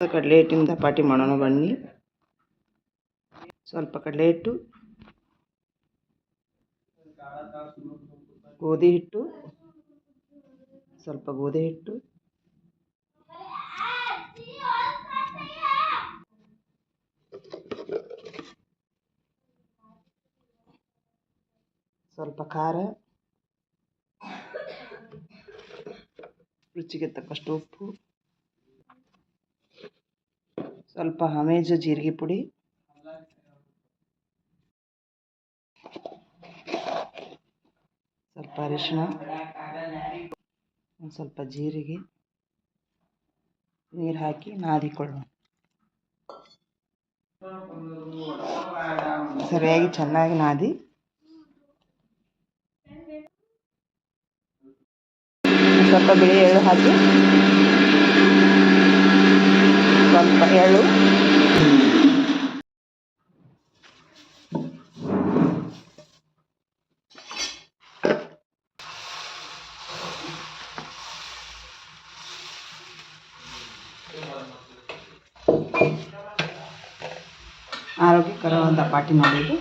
ಕಡಲೆ ಹಿಟ್ಟಿನ ದಪಾಟಿ ಮಾಡೋಣ ಬನ್ನಿ. ಸ್ವಲ್ಪ ಕಡಲೆ ಹಿಟ್ಟು, ಗೋಧಿ ಹಿಟ್ಟು, ಸ್ವಲ್ಪ ಗೋಧಿ ಹಿಟ್ಟು, ಸ್ವಲ್ಪ ಖಾರ, ರುಚಿಗೆ ತಕ್ಕಷ್ಟು ಉಪ್ಪು. ಸ್ವಲ್ಪ ಹಮೇಜು ಜೀರಿಗೆ ಪುಡಿ. ಸ್ವಲ್ಪ ಅರಿಶಿನ ಒಂದು ಸ್ವಲ್ಪ ಜೀರಿಗೆ. ನೀರು ಹಾಕಿ ನಾದಿಕೊಳ್ಳೋಣ. ಸರಿಯಾಗಿ ಚೆನ್ನಾಗಿ ನಾದಿ. ಸ್ವಲ್ಪ ಬಿಳಿ ಎಳ್ಳು ಹಾಕಿ ಸ್ವಲ್ಪ ಎಳ್ಳು ಆರೋಗ್ಯಕರವಾದ ಪಾಟಿ ಮಾಡೋದು